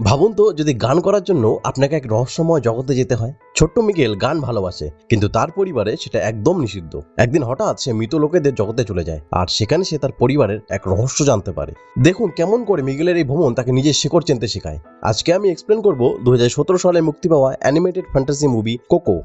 ভাবুন তো, যদি গান করার জন্য আপনাকে এক রহস্যময় জগতে যেতে হয়। ছোট্ট মিকেল গান ভালোবাসে, কিন্তু তার পরিবারে সেটা একদম নিষিদ্ধ। একদিন হঠাৎ সে মৃত লোকেদের জগতে চলে যায়, আর সেখানে সে তার পরিবারের এক রহস্য জানতে পারে। দেখুন কেমন করে মিগেলের এই ভ্রমণ তাকে নিজের শিকড় চিনতে শেখায়। আজকে আমি এক্সপ্লেন করব দু হাজার সতেরো সালে মুক্তি পাওয়া animated fantasy movie Coco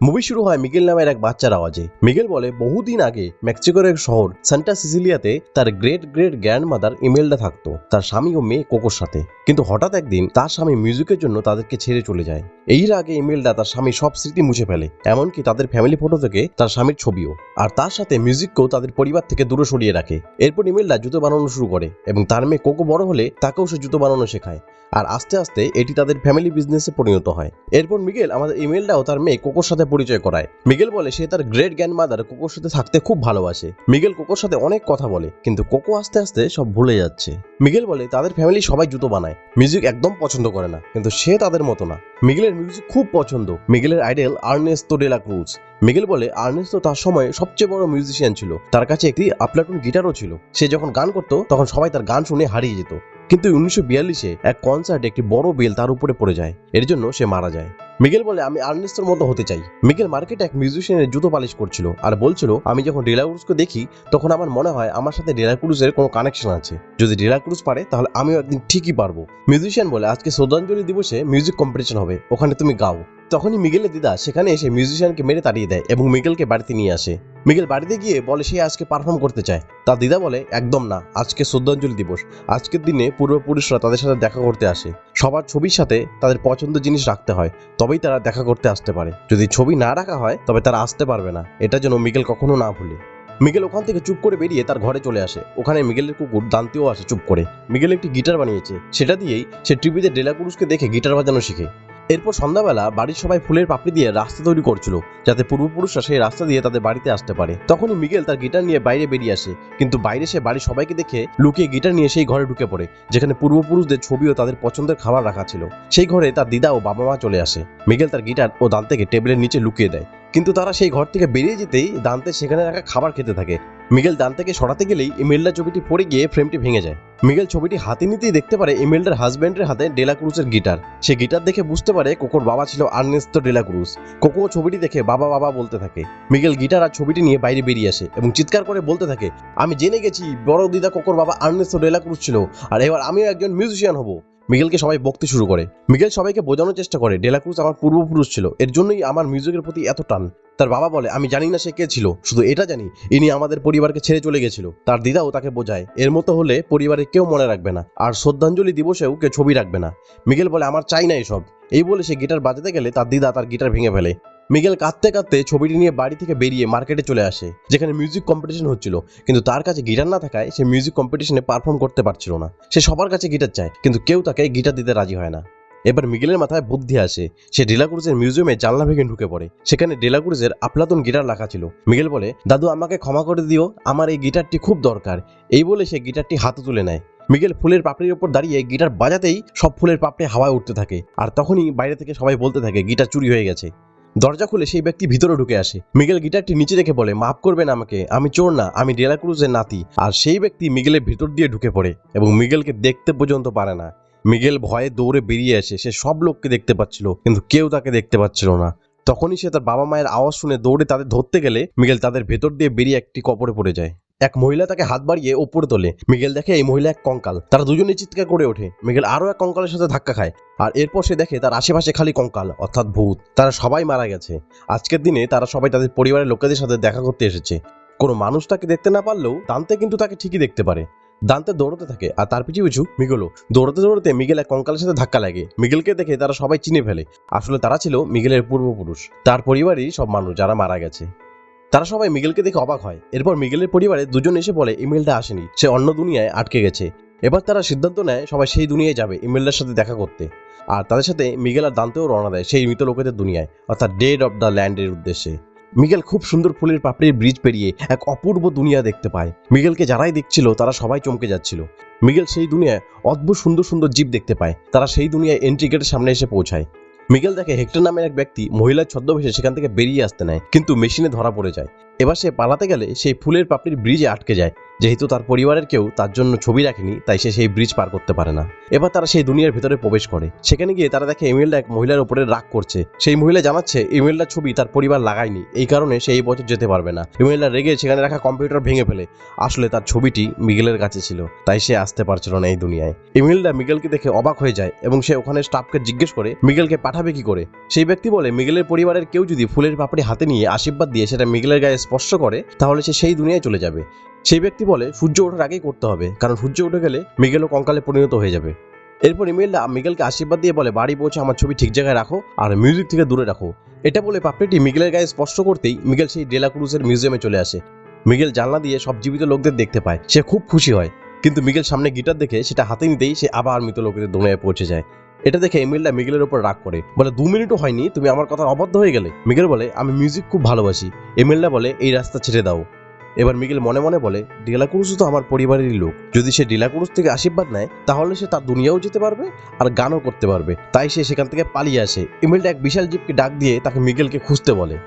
movie শুরু হয় মিগেল নামের এক বাচ্চার আওয়াজে। মিগেল বলে, বহুদিন আগে মেক্সিকোর এক শহর, সান্টা সিসিলিয়াতে তার গ্রেট গ্রেট গ্র্যান্ড মাদার ইমেলটা থাকতো, তার স্বামী ও মেয়ে কোকোর সাথে। কিন্তু হঠাৎ একদিন তার স্বামী মিউজিকের জন্য তাদেরকে ছেড়ে চলে যায়। এর আগে ইমেলটা তার স্বামী সব স্মৃতি মুছে ফেলে, এমনকি তাদের ফ্যামিলি ফটো থেকে তার স্বামীর ছবিও। আর তার সাথে মিউজিককেও তাদের পরিবার থেকে দূরে সরিয়ে রাখে। এরপর ইমেলটা জুতো বানানো শুরু করে এবং তার মেয়ে কোকো বড় হলে তাকেও সে জুতো বানানো শেখায়। আর আস্তে আস্তে এটি তাদের ফ্যামিলি বিজনেসে পরিণত হয়। এরপর মিগেল আমাদের ইমেলটাও তার মেয়ে কোকোর সাথে পরিচয় করায়। মিগেল বলে সে তার গ্রেট গ্র্যান্ড মাদার কোকোর সাথে থাকতে খুব ভালোবাসে। মিগেল কোকোর সাথে অনেক কথা বলে, কিন্তু কোকো আস্তে আস্তে সব ভুলে যাচ্ছে। মিগেল বলে, তাদের ফ্যামিলি সবাই জুতো বানায় মিউজিক একদম পছন্দ করে না, কিন্তু সে তাদের মতো না। মিগেলের মিউজিক খুব পছন্দ। মিগেলের idol Ernesto de la Cruz Miguel বলে আর্নেস্তো তার সময় সবচেয়ে বড় মিউজিশিয়ান ছিল। তার কাছে একটি আপলাটুন গিটারও ছিল। সে যখন গান করতো, তখন সবাই তার গান শুনে হারিয়ে যেত। কিন্তু উনিশশো বিয়াল্লিশে এক কনসার্টে একটি বড় বেল তার উপরে পড়ে যায়। এর জন্য সে মারা যায়। মিগেল বলে, আমি আর্নেস্টোর মতো হতে চাই। মিগেল মার্কেটে এক মিউজিশিয়ানের জুতো পালিশ করছিল আর বলছিল, আমি যখন ডেলাক্রুজকে দেখি, তখন আমার মনে হয় আমার সাথে ডেলাক্রুজের কোনো কানেকশন আছে। যদি ডেলাক্রুজ পারে, তাহলে আমিও একদিন ঠিকই পারব। মিউজিশিয়ান বলে, আজকে শ্রদ্ধাঞ্জলি দিবসে মিউজিক কম্পিটিশন হবে। ওখানে তুমি গাও। তখনই মিগেলের দিদা সেখানে এসে মিউজিশিয়ানকে মেরে তাড়িয়ে দেয় এবং মিগেলকে বাড়িতে নিয়ে আসে। মিগেল বাড়িতে গিয়ে বলে, সে আজকে পারফর্ম করতে চায়। তার দিদা বলে, একদম না, আজকে শ্রদ্ধাঞ্জলি দিবস। আজকের দিনে পূর্বপুরুষরা তাদের সাথে দেখা করতে আসে। সবার ছবির সাথে তাদের পছন্দের জিনিস রাখতে হয়, তবেই তারা দেখা করতে আসতে পারে। যদি ছবি না রাখা হয়, তবে তারা আসতে পারবে না। এটা যেন মিগেল কখনো না ভুলে। মিগেল ওখান থেকে চুপ করে বেরিয়ে তার ঘরে চলে আসে। ওখানে মিগেলের কুকুর দান্তেও আসে চুপ করে। মিগেল একটি গিটার বানিয়েছে। সেটা দিয়েই সে টিভিতে ডেলাকুরুসকে দেখে গিটার বাজানো শিখে। এরপর সন্ধ্যাবেলা বাড়ির সবাই ফুলের পাপড়ি দিয়ে রাস্তা তৈরি করছিল, যাতে পূর্বপুরুষরা সেই রাস্তা দিয়ে তাদের বাড়িতে আসতে পারে। তখনই মিগেল তার গিটার নিয়ে বাইরে বেরিয়ে আসে, কিন্তু বাইরে সে বাড়ির সবাইকে দেখে লুকিয়ে গিটার নিয়ে সেই ঘরে ঢুকে পড়ে, যেখানে পূর্বপুরুষদের ছবি ও তাদের পছন্দের খাবার রাখা ছিল। সেই ঘরে তার দিদা ও বাবা মা চলে আসে। মিগেল তার গিটার ও দান্তেকে টেবিলের নিচে লুকিয়ে দেয়। কিন্তু তারা সেই ঘর থেকে বেরিয়ে যেতেই দান্তে সেখানে রাখা খাবার খেতে থাকে। মিগেল দান্তেকে সরাতে গেলেই ইমেলটা ছবিটি পড়ে গিয়ে ফ্রেমটি ভেঙে যায়। মিগেল ছবিটি হাতে নিতেই দেখতে পারে ইমেলটার হাজব্যান্ডের হাতে ডেলা ক্রুজের গিটার। সে গিটার দেখে বুঝতে পারে কোকোর বাবা ছিল আর্নেস্তো ডেলা ক্রুজ। কোকো ছবিটি দেখে বাবা বাবা বলতে থাকে। মিগেল গিটার আর ছবিটি নিয়ে বাইরে বেরিয়ে আসে এবং চিৎকার করে বলতে থাকে, আমি জেনে গেছি, বড় দিদা কোকোর বাবা আর্নেস্তো ডেলা ক্রুজ ছিল, আর এবার আমিও একজন মিউজিশিয়ান হব। মিগেলকে সবাই বকতে শুরু করে। মিগেল সবাইকে বোঝানোর চেষ্টা করে ডেলাক্রুজ আমার পূর্বপুরুষ ছিল। এর জন্যই আমার মিউজিকের প্রতি এত টান। তার বাবা বলে, আমি জানি না সে কে ছিল, শুধু এটা জানি, ইনি আমাদের পরিবারকে ছেড়ে চলে গেছিল। তার দিদাও তাকে বোঝায়। এর মতো হলে পরিবারের কেউ মনে রাখবে না, আর শ্রদ্ধাঞ্জলি দিবসেও কেউ ছবি রাখবে না। মিগেল বলে, আমার চাই না এসব। এই বলে সে গিটার বাজাতে গেলে তার দিদা তার গিটার ভেঙে ফেলে। মিগেল কাঁদতে কাঁদতে ছবিটি নিয়ে বাড়ি থেকে বেরিয়ে মার্কেটে চলে আসে, যেখানে মিউজিক কম্পিটিশন হচ্ছিল। কিন্তু তার কাছে গিটার না থাকায় সে মিউজিক কম্পিটিশনে পারফর্ম করতে পারছিল না। সে সবার কাছে গিটার চায়, কিন্তু কেউ তাকে গিটার দিতে রাজি হয় না। এবার মিগেলের মাথায় বুদ্ধি আসে। সে ডেলাক্রুজের মিউজিয়ামে জানলা ভেঙে ঢুকে পড়ে। সেখানে ডেলাক্রুজের আপলাতুন গিটার রাখা ছিল। মিগেল বলে, দাদু, আমাকে ক্ষমা করে দিও। আমার এই গিটারটি খুব দরকার। এই বলে সে গিটারটি হাতে তুলে নেয়। মিগেল ফুলের পাপড়ির উপর দাঁড়িয়ে গিটার বাজাতেই সব ফুলের পাপড়ি হাওয়ায় উঠতে থাকে। আর তখনই বাইরে থেকে সবাই বলতে থাকে গিটার চুরি হয়ে গেছে। দরজা খুলে সেই ব্যক্তি ভিতরে ঢুকে আসে। মিগেল গিটারটি নিচে রেখে বলে, মাফ করবেন আমাকে, আমি চোর না, আমি ডেলাক্রুজের নাতি। আর সেই ব্যক্তি মিগেলের ভিতর দিয়ে ঢুকে পড়ে এবং মিগেলকে দেখতে পর্যন্ত পারে না। মিগেল ভয়ে দৌড়ে বেরিয়ে আসে সে সব লোককে দেখতে পাচ্ছিল, কিন্তু কেউ তাকে দেখতে পাচ্ছিল না। তখনই সে তার বাবা মায়ের আওয়াজ শুনে দৌড়ে তাদের ধরতে গেলে মিগেল তাদের ভেতর দিয়ে বেরিয়ে একটি কপরে পড়ে যায়। এক মহিলা তাকে হাত বাড়িয়ে ওপরে তোলে। মিগেল দেখে এই মহিলা এক কঙ্কাল। তারা দুজনে চিৎকার করে ওঠে। মিগেল আরও এক কঙ্কালের সাথে ধাক্কা খায়। আর এরপর সে দেখে তার আশেপাশে খালি কঙ্কাল, অর্থাৎ ভূত। তারা সবাই মারা গেছে। আজকের দিনে তারা সবাই তাদের পরিবারের লোকেদের সাথে দেখা করতে এসেছে। কোনো মানুষ তাকে দেখতে না পারলেও দান্তে কিন্তু তাকে ঠিকই দেখতে পারে। দান্তে দৌড়তে থাকে আর তার পিছু পিছু মিগেলও। দৌড়তে দৌড়তে মিগেল এক কঙ্কালের সাথে ধাক্কা লাগে। মিগেলকে দেখে তারা সবাই চিনে ফেলে। আসলে তারা ছিল মিগেলের পূর্বপুরুষ। তার পরিবারই সব মানুষ যারা মারা গেছে। তারা সবাই মিগেলকে দেখে অবাক হয়। এরপর মিগেলের পরিবারে দুজন এসে বলে, ইমেলটা আসেনি। সে অন্য দুনিয়ায় আটকে গেছে। এবার তারা সিদ্ধান্ত নেয়, সবাই সেই দুনিয়ায় যাবে, ইমেলটার সাথে দেখা করতে। আর তাদের সাথে মিগেল আর দান্তেও রওনা দেয়, সেই মৃত লোকেদের দুনিয়ায়, অর্থাৎ ডেড অফ দ্য ল্যান্ডের উদ্দেশ্যে। মিগেল খুব সুন্দর ফুলের পাপড়ির ব্রিজ পেরিয়ে এক অপূর্ব দুনিয়া দেখতে পায়। মিগেলকে যারাই দেখছিল, তারা সবাই চমকে যাচ্ছিল। মিগেল সেই দুনিয়ায় অদ্ভুত সুন্দর সুন্দর জীব দেখতে পায়। তারা সেই দুনিয়ায় এন্ট্রি গেটের সামনে এসে পৌঁছায়। মিগেল দেখে হেক্টর নামের এক ব্যক্তি মহিলার ছদ্মবেশে সেখান থেকে বেরিয়ে আসতে নেয়, কিন্তু মেশিনে ধরা পড়ে যায়। এবার সে পালাতে গেলে সেই ফুলের পাপড়ির ব্রিজে আটকে যায়। যেহেতু তার পরিবারের কেউ তার জন্য ছবি রাখেনি, তাই সে সেই ব্রিজ পার করতে পারে না। এবার তারা সেই দুনিয়ার ভিতরে প্রবেশ করে। সেখানে গিয়ে তারা দেখে ইমেলটা এক মহিলার উপরে রাগ করছে। সেই মহিলা জানাচ্ছে ইমেলটার ছবি তার পরিবার লাগায়নি। এই কারণে সে এই বছর যেতে পারবে না। ইমেলটা রেগে সেখানে রাখা কম্পিউটার ভেঙে ফেলে। আসলে তার ছবিটি মিগেলের কাছে ছিল, তাই সে আসতে পারছিল না এই দুনিয়ায়। ইমেলটা মিগেলকে দেখে অবাক হয়ে যায় এবং সে ওখানে স্টাফকে জিজ্ঞেস করে, মিগেলকে পাঠাবে কি করে? সেই ব্যক্তি বলে, মিগেলের পরিবারের কেউ যদি ফুলের পাপড়ি হাতে নিয়ে আশীর্বাদ দিয়ে সেটা মিগেলের গায়ে স্পর্শ করে, তাহলে সে সেই দুনিয়ায় চলে যাবে। সেই ব্যক্তি বলে, সূর্য ওঠার আগেই করতে হবে। কারণ সূর্য উঠে গেলে মিগেলও কঙ্কালে পরিণত হয়ে যাবে। এরপর ইমেলটা মিগেলকে আশীর্বাদ দিয়ে বলে, বাড়ি পৌঁছে আমার ছবি ঠিক জায়গায় রাখো আর মিউজিক থেকে দূরে রাখো। এটা বলে পাপড়িটি মিগেলের গায়ে স্পষ্ট করতেই মিগেল সেই ডেলা ক্রুজের মিউজিয়ামে চলে আসে। মিগেল জানলা দিয়ে সব জীবিত লোকদের দেখতে পায়। সে খুব খুশি হয়। কিন্তু মিগেল সামনে গিটার দেখে সেটা হাতে নিতেই সে আবার মৃত লোকেদের দুনিয়ায় পৌঁছে যায়। এটা দেখে এমিলটা মিগেলের উপর রাগ করে। বলে, দু মিনিটও হয়নি, তুমি আমার কথা অবদ্ধ হয়ে গেলে? মিগেল বলে, আমি মিউজিক খুব ভালোবাসি। এমিলটা বলে, এই রাস্তা ছেড়ে দাও। এবার মিগেল মনে মনে বলে ডিলাকুরুস তো আমার পরিবারেরই লোক। যদি সে ডিলাকুরুস থেকে আশীর্বাদ নেয়, তাহলে সে তার দুনিয়াও যেতে পারবে আর গানও করতে পারবে। তাই সে সেখান থেকে পালিয়ে আসে। ইমেলটা এক বিশাল জিপকে ডাক দিয়ে তাকে মিগেলকে খুঁজতে বলে।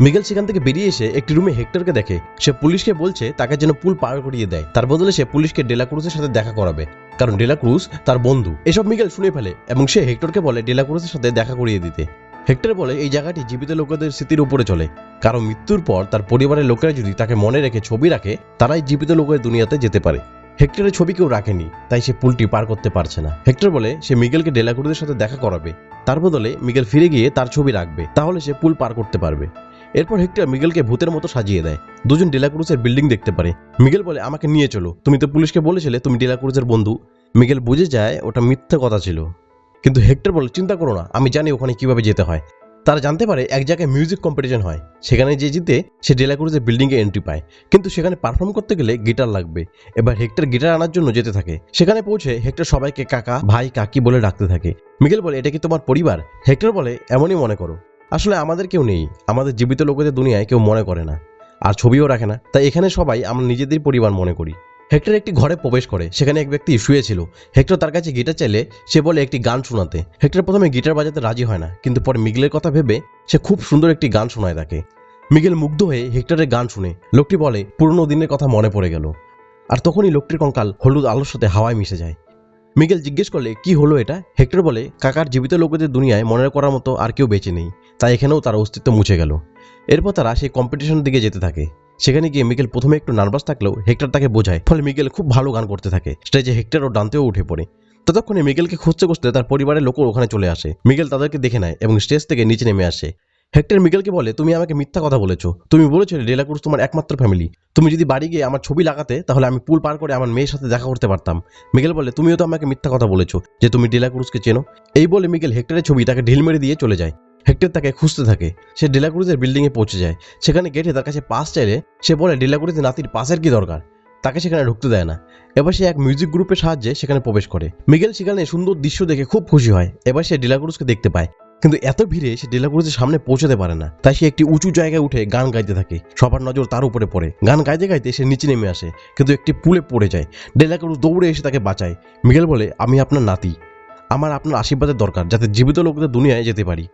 মিগেল সেখান থেকে বেরিয়ে এসে একটি রুমে হেক্টরকে দেখে। সে পুলিশকে বলছে, তাকে যেন পুল পার করিয়ে দেয়। তার বদলে সে পুলিশকে ডেলাক্রুজের সাথে দেখা করাবে। কারণ ডেলাক্রুজ তার বন্ধু। এসব মিগেল শুনে ফেলে এবং সে হেক্টরকে বলে ডেলাক্রুজের সাথে দেখা করিয়ে দিতে। হেক্টর বলে এই জায়গাটি জীবিত লোকেদের স্মৃতির উপরে চলে। কারণ মৃত্যুর পর তার পরিবারের লোকেরা যদি তাকে মনে রেখে ছবি রাখে, তারাই জীবিত লোকের দুনিয়াতে যেতে পারে। হেক্টরের ছবি কেউ রাখেনি, তাই সে পুলটি পার করতে পারছে না। হেক্টর বলে সে মিগেলকে ডেলাক্রুজের সাথে দেখা করাবে। তার বদলে মিগেল ফিরে গিয়ে তার ছবি রাখবে। তাহলে সে পুল পার করতে পারবে। এরপর হেক্টর মিগেলকে ভূতের মতো সাজিয়ে দেয়। দুজন ডেলাক্রুজের বিল্ডিং দেখতে পারে। মিগেল বলে, আমাকে নিয়ে চলো। তুমি তো পুলিশকে বলেছিলে তুমি ডেলাক্রুজের বন্ধু। মিগেল বুঝে যায়, ওটা মিথ্যে কথা ছিল। কিন্তু হেক্টর বলে চিন্তা করো না, আমি জানি ওখানে কীভাবে যেতে হয়। তারা জানতে পারে এক জায়গায় মিউজিক কম্পিটিশন হয়, সেখানে যে জিতে সে ডেলাক্রুজের বিল্ডিংয়ে এন্ট্রি পায়। কিন্তু সেখানে পারফর্ম করতে গেলে গিটার লাগবে। এবার হেক্টর গিটার আনার জন্য যেতে থাকে। সেখানে পৌঁছে হেক্টর সবাইকে কাকা, ভাই, কাকি বলে ডাকতে থাকে। মিগেল বলে, এটা কি তোমার পরিবার? হেক্টর বলে, এমনই মনে করো। আসলে আমাদের কেউ নেই। আমাদের জীবিত লোকেদের দুনিয়ায় কেউ মনে করে না। আর ছবিও রাখে না। তাই এখানে সবাই আমরা নিজেদের পরিবার মনে করি। হেক্টর একটি ঘরে প্রবেশ করে, সেখানে এক ব্যক্তি শুয়েছিল। হেক্টর তার কাছে গিটার চাইলে সে বলে একটি গান শোনাতে। হেক্টর প্রথমে গিটার বাজাতে রাজি হয় না, কিন্তু পরে মিগেলের কথা ভেবে সে খুব সুন্দর একটি গান শোনায় তাকে। মিগেল মুগ্ধ হয়ে হেক্টরের গান শুনে, লোকটি বলে, পুরনো দিনের কথা মনে পড়ে গেল। আর তখনই লোকটির কঙ্কাল হলুদ আলোর সাথে হাওয়ায় মিশে যায়। মিগেল জিজ্ঞেস করলে, কি হলো এটা? হেক্টর বলে, কাকার জীবিত লোকেদের দুনিয়ায় মনে করার মতো আর কেউ বেঁচে নেই, তাই এখানেও তার অস্তিত্ব মুছে গেল। এরপর তারা সেই কম্পিটিশনের দিকে যেতে থাকে। সেখানে গিয়ে মিগেল প্রথমে একটু নার্ভাস থাকলেও হেক্টর তাকে বোঝায়। ফলে মিগেল খুব ভালো গান করতে থাকে। স্টেজে হেক্টর ও ডানতেও উঠে পড়ে। ততক্ষণে মিগেলকে খুঁজতে খুঁজতে তার পরিবারের লোকও ওখানে চলে আসে। মিগেল তাদেরকে দেখে নেয় এবং স্টেজ থেকে নিচে নেমে আসে। হেক্টর মিগেলকে বলে, তুমি আমাকে মিথ্যা কথা বলেছ। তুমি বলেছিলে ডেলাক্রুজ তোমার একমাত্র ফ্যামিলি তুমি যদি বাড়ি গিয়ে আমার ছবি লাগাতে, তাহলে আমি পুল পার করে আমার মেয়ের সাথে দেখা করতে পারতাম। মিগেল বলে, তুমিও তো আমাকে মিথ্যা কথা বলেছ যে তুমি ডেলাক্রুজকে চেনো। এই বলে মিগেল হেক্টরের ছবি তাকে ঢিল মেরে দিয়ে চলে যায়। হেক্টর তাকে খুঁজতে থাকে। সে ডেলাক্রুজের বিল্ডিংয়ে পৌঁছে যায়। সেখানে গেটে তার কাছে পাস চাইলে সে বলে ডেলাক্রুজের নাতির পাসের কি দরকার? তাকে সেখানে ঢুকতে দেয় না। এবার সে এক মিউজিক গ্রুপের সাহায্যে সেখানে প্রবেশ করে। মিগেল সেখানে সুন্দর দৃশ্য দেখে খুব খুশি হয়। এবার সে ডেলাক্রুজকে দেখতে পায়। কিন্তু এত ভিড়ে সে ডেলাক্রুজের সামনে পৌঁছাতে পারে না। তাই সে একটি উঁচু জায়গায় উঠে গান গাইতে থাকে। সবার নজর তার উপরে পড়ে। গান গাইতে গাইতে সে নিচে নেমে আসে, কিন্তু একটি পুলে পড়ে যায়। ডেলাক্রুজ দৌড়ে এসে তাকে বাঁচায়। মিগেল বলে, আমি আপনার নাতি। আমার আপনার আশীর্বাদের দরকার, যাতে জীবিত লোকদের দুনিয়ায় যেতে পারি।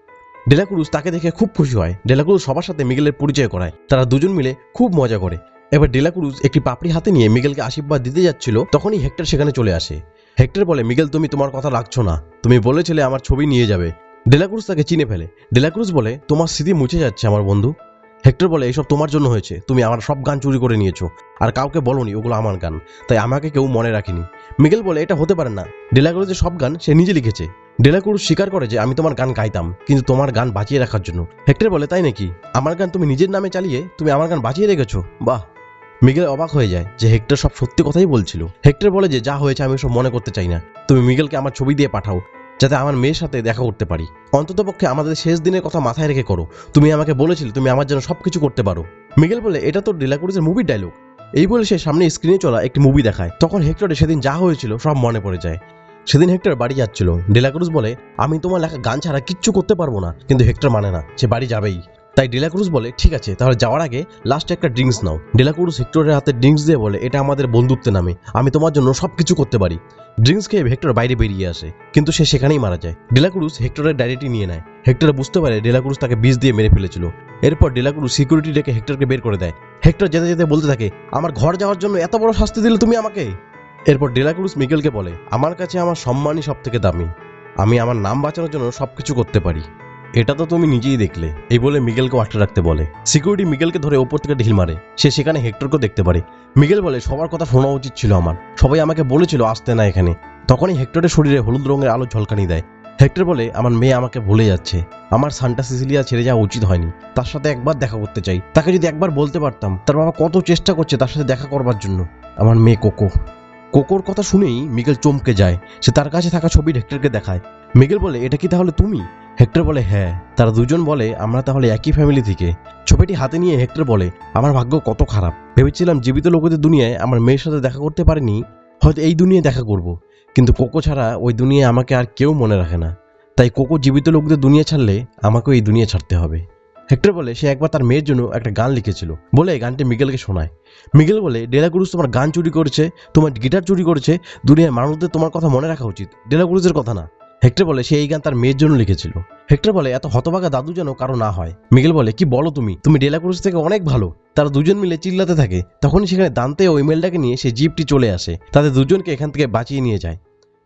ডেলাক্রুজ তাকে দেখে খুব খুশি হয়। ডেলাক্রুজ সবার সাথে মিগেলের পরিচয় করায়। তারা দুজন মিলে খুব মজা করে। এবার ডেলাক্রুজ একটি পাপড়ি হাতে নিয়ে মিগেলকে আশীর্বাদ দিতে যাচ্ছিল, তখনই হেক্টর সেখানে চলে আসে। হেক্টর বলে, মিগেল, তুমি তোমার কথা রাখছো না। তুমি বলেছিলে আমার ছবি নিয়ে যাবে। ডেলাক্রুজ তাকে চিনে ফেলে। ডেলাক্রুজ বলে, তোমার স্মৃতি মুছে যাচ্ছে আমার বন্ধু। হেক্টর বলে এইসব তোমার জন্য হয়েছে। তুমি আমার সব গান চুরি করে নিয়েছো। আর কাউকে বলনি, ওগুলো আমার গান। তাই আমাকে কেউ মনে রাখেনি। মিগেল বলে, এটা হতে পারে না। ডেলাক্রুজের সব গান সে নিজে লিখেছে। ডেলাক্রুজ স্বীকার করে যে আমি তোমার গান গাইতাম, কিন্তু তোমার গান বাঁচিয়ে রাখার জন্য। হেক্টর বলে, তাই নাকি? আমার গান তুমি নিজের নামে চালিয়ে তুমি আমার গান বাঁচিয়ে রেখেছো? বাহ! মিগেল অবাক হয়ে যায় যে হেক্টর সব সত্যি কথাই বলছিল। হেক্টর বলে যে, যা হয়েছে আমি সব মনে করতে চাই না। তুমি মিগেলকে আমার ছবি দিয়ে পাঠাও, যাতে আমার মেয়ের সাথে দেখা করতে পারি। অন্ততপক্ষে আমাদের শেষ দিনের কথা মাথায় রেখে করো। তুমি আমাকে বলেছিলে তুমি আমার জন্য সব কিছু করতে পারো। মিগেল বলে, এটা তো ডিলাকুরিজের মুভির ডায়লগ এই বলে সে সামনে স্ক্রিনে চলা একটি মুভি দেখায়। তখন হেক্টরে সেদিন যা হয়েছিল সব মনে পড়ে যায়। সেদিন হেক্টর বাড়ি যাচ্ছিল। ডেলাক্রুজ বলে, আমি তোমার লেখা গান ছাড়া কিচ্ছু করতে পারব না। কিন্তু হেক্টর মানে না, সে বাড়ি যাবেই। তাই ডেলাক্রুজ বলে, ঠিক আছে, তাহলে যাওয়ার আগে লাস্ট একটা ড্রিঙ্কস নাও। ডেলাক্রুজ হেক্টরের হাতে ড্রিঙ্কস দিয়ে বলে, এটা আমাদের বন্ধুত্বের নামে। আমি তোমার জন্য সব কিছু করতে পারি। ড্রিঙ্কস খেয়ে হেক্টর বাইরে বেরিয়ে আসে, কিন্তু সে সেখানেই মারা যায়। ডেলাক্রুজ হেক্টরের ডায়েরিটি নিয়ে নেয়। হেক্টর বুঝতে পারে ডেলাক্রুজ তাকে বিষ দিয়ে মেরে ফেলেছিল। এরপর ডেলাক্রুজ সিকিউরিটি ডেকে হেক্টরকে বের করে দেয়। হেক্টর যেতে যেতে বলতে থাকে, আমার ঘর যাওয়ার জন্য এত বড় শাস্তি দিলে তুমি আমাকে? এরপর ডেলাক্রুজ মিগেলকে বলে, আমার কাছে আমার সম্মানই সব থেকে দামি। আমি আমার নাম বাঁচানোর জন্য সব কিছু করতে পারি। এটা তো তুমি নিজেই দেখলে। এই বলে মিগেলকে আটকে রাখতে বলে। সিকিউরিটি মিগেলকে ধরে ওপর থেকে ঢিল মারে। সে সেখানে হেক্টরকে দেখতে পারে। মিগেল বলে, সবার কথা শোনা উচিত ছিল আমার। সবাই আমাকে বলেছিল আসতে না এখানে। তখনই হেক্টরের শরীরে হলুদ রঙের আলো ঝলকানি দেয়। হেক্টর বলে, আমার মেয়ে আমাকে ভুলে যাচ্ছে। আমার সান্টা সিসিলিয়া ছেড়ে যাওয়া উচিত হয়নি। তার সাথে একবার দেখা করতে চাই। তাকে যদি একবার বলতে পারতাম, তার বাবা কত চেষ্টা করছে তার সাথে দেখা করবার জন্য। আমার মেয়ে কোকো। কোকোর কথা শুনেই মিগেল চমকে যায়। সে তার কাছে থাকা ছবি হেক্টরকে দেখায়। মিগেল বলে, এটা কি তাহলে তুমি? হেক্টর বলে হ্যাঁ। তারা দুজন বলে, আমরা তাহলে একই ফ্যামিলি থেকে। ছবিটি হাতে নিয়ে হেক্টর বলে, আমার ভাগ্য কত খারাপ। ভেবেছিলাম জীবিত লোকেদের দুনিয়ায় আমার মেয়ের সাথে দেখা করতে পারিনি, হয়তো এই দুনিয়ায় দেখা করব। কিন্তু কোকো ছাড়া ওই দুনিয়ায় আমাকে আর কেউ মনে রাখে না। তাই কোকো জীবিত লোকদের দুনিয়া ছাড়লে আমাকেও এই দুনিয়া ছাড়তে হবে। হেক্টর বলে সে একবার তার মেয়ের জন্য একটা গান লিখেছিল। বলে গানটি মিগেলকে শোনায়। মিগেল বলে, ডেলাগুরুস তোমার গান চুরি করেছে, তোমার গিটার চুরি করেছে, দুনিয়ার মানুষদের তোমার কথা মনে রাখা উচিত। ডেলাগুরুসের কথা না। হেক্টর বলে, সে এই গান তার মেয়ের জন্য লিখেছিল। হেক্টর বলে, এত হতভাগা দাদু যেন কারও না হয়। মিগেল বলে, কি বলো তুমি? তুমি ডেলাক্রুজ থেকে অনেক ভালো। তারা দুজন মিলে চিল্লাতে থাকে। তখনই সেখানে দান্তে ও ইমেলটাকে নিয়ে সে জিপটি চলে আসে। তাদের দুজনকে এখান থেকে বাঁচিয়ে নিয়ে যায়।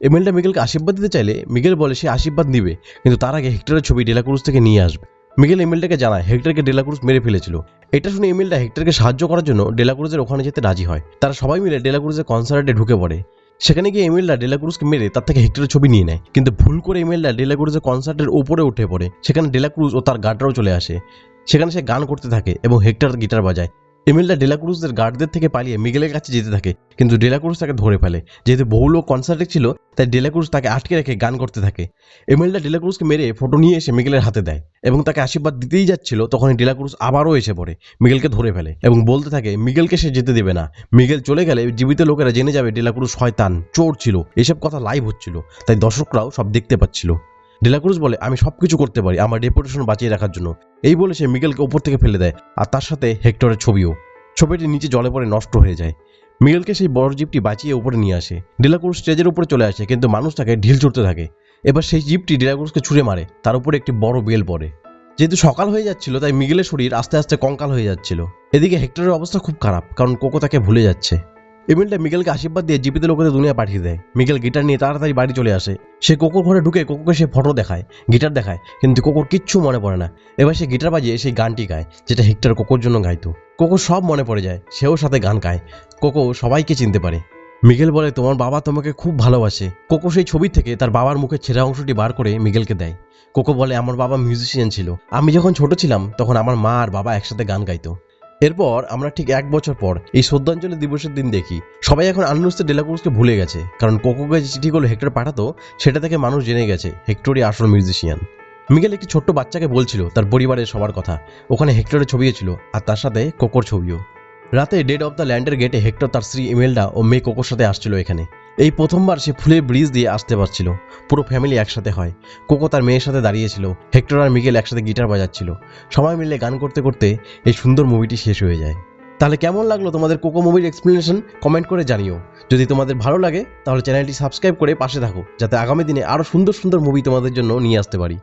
এমেলটা মিগেলকে আশীর্বাদ দিতে চাইলে, মিগেল বলে, সে আশীর্বাদ দিবে কিন্তু তার আগে হেক্টরের ছবি ডেলাক্রুজ থেকে নিয়ে আসবে। মিগেল ইমেলটাকে জানায়, হেক্টরকে ডেলাক্রুজ মেরে ফেলেছিল। এটা শুনে ইমেলটা হেক্টরকে সাহায্য করার জন্য ডেলাক্রুজের ওখানে যেতে রাজি হয়। তারা সবাই মিলে ডেলাক্রুজের কনসার্টে ঢুকে পড়ে। সেখানে গিয়ে এমএলটা ডেলাক্রুজকে মেরে তার থেকে হেক্টরের ছবি নিয়ে নেয়। কিন্তু ভুল করে এমিলটা ডেলাক্রুজের কনসার্টের ওপরে উঠে পড়ে। সেখানে ডেলাক্রুজ ও তার গার্ডরাও চলে আসে। সেখানে সে গান করতে থাকে এবং হেক্টর গিটার বাজায়। এমিলটা ডেলাক্রুজদের গার্ডদের থেকে পালিয়ে মিগেলের কাছে যেতে থাকে, কিন্তু ডেলাক্রুজ তাকে ধরে ফেলে। যেহেতু বহু লোক কনসার্টে ছিল তাই ডেলাক্রুজ তাকে আটকে রেখে গান করতে থাকে। এমিলটা ডেলাক্রুজকে মেরে ফটো নিয়ে এসে মিগেলের হাতে দেয় এবং তাকে আশীর্বাদ দিতেই যাচ্ছিল, তখনই ডেলাক্রুজ আবারও এসে পড়ে মিগেলকে ধরে ফেলে এবং বলতে থাকে, মিগেলকে সে যেতে দেবে না। মিগেল চলে গেলে জীবিত লোকেরা জেনে যাবে ডেলাক্রুজ শয়তান, চোর ছিল। এসব কথা লাইভ হচ্ছিল, তাই দর্শকরাও সব দেখতে পাচ্ছিল। ডেলাক্রুজ বলে, আমি সব কিছু করতে পারি, আমার রেপুটেশন বাঁচিয়ে রাখার জন্য। এই বলে সে মিগেলকে ওপর থেকে ফেলে দেয়, আর তার সাথে হেক্টরের ছবিও। ছবিটি নিচে জলে পড়ে নষ্ট হয়ে যায়। মিগেলকে সেই বড় জিপটি বাঁচিয়ে উপরে নিয়ে আসে। ডেলাক্রুজ স্টেজের উপরে চলে আসে, কিন্তু মানুষ তাকে ঢিল ছুটতে থাকে। এবার সেই জিপটি ডেলাক্রুজকে ছুঁড়ে মারে, তার উপরে একটি বড় বেল পড়ে। যেহেতু সকাল হয়ে যাচ্ছিল, তাই মিগেলের শরীর আস্তে আস্তে কঙ্কাল হয়ে যাচ্ছিল। এদিকে হেক্টরের অবস্থা খুব খারাপ, কারণ কোকো তাকে ভুলে যাচ্ছে। এমিলটা মিগেলকে আশীর্বাদ দিয়ে জীবিত লোকেদের দুনিয়া পাঠিয়ে দেয়। মিগেল গিটার নিয়ে তাড়াতাড়ি বাড়ি চলে আসে। সে কোকোর ঘরে ঢুকে কোকোকে সে ফটো দেখায়, গিটার দেখায়, কিন্তু কোকোর কিচ্ছু মনে পড়ে না। এবার সে গিটার বাজিয়ে সেই গানটি গায়, যেটা হেক্টর কোকোর জন্য গাইতো। কোকো সব মনে পড়ে যায়, সেও সাথে গান গায়। কোকো সবাইকে চিনতে পারে। মিগেল বলে, তোমার বাবা তোমাকে খুব ভালোবাসে। কোকো সেই ছবি থেকে তার বাবার মুখের ছেঁড়া অংশটি বার করে মিগেলকে দেয়। কোকো বলে, আমার বাবা মিউজিশিয়ান ছিল। আমি যখন ছোট ছিলাম, তখন আমার মা আর বাবা একসাথে গান গাইতো। এরপর আমরা ঠিক এক বছর পর এই শ্রদ্ধাঞ্জলি দিবসের দিন দেখি। সবাই এখন আনুস্তে ডেলাক্রুজকে ভুলে গেছে, কারণ কোকোকে যে চিঠিগুলো হেক্টর পাঠাতো, সেটা থেকে মানুষ জেনে গেছে হেক্টরই আসল মিউজিশিয়ান। মিগেল একটি ছোট্ট বাচ্চাকে বলছিল তার পরিবারের সবার কথা, ওখানে হেক্টরের ছবিও ছিল আর তার সাথে কোকোর ছবিও। রাতে ডেড অফ দ্য ল্যান্ডের গেটে হেক্টর তার স্ত্রী ইমেলডা ও মেয়ে কোকোর সাথে আসছিল এখানে। এই প্রথমবার সে ফুলের ব্রিজ দিয়ে আসতে পারছিল। পুরো ফ্যামিলি একসাথে হয়। কোকো তার মেয়ের সাথে দাঁড়িয়েছিল। হেক্টর আর মিকেল একসাথে গিটার বাজাচ্ছিল। সবাই মিলে গান করতে করতে এই সুন্দর মুভিটি শেষ হয়ে যায়। তাহলে কেমন লাগল তোমাদের কোকো মুভির এক্সপ্লেনেশন কমেন্ট করে জানিও। যদি তোমাদের ভালো লাগে, তাহলে চ্যানেলটি সাবস্ক্রাইব করে পাশে থাকো, যাতে আগামী দিনে আরও সুন্দর সুন্দর মুভি তোমাদের জন্য নিয়ে আসতে পারি।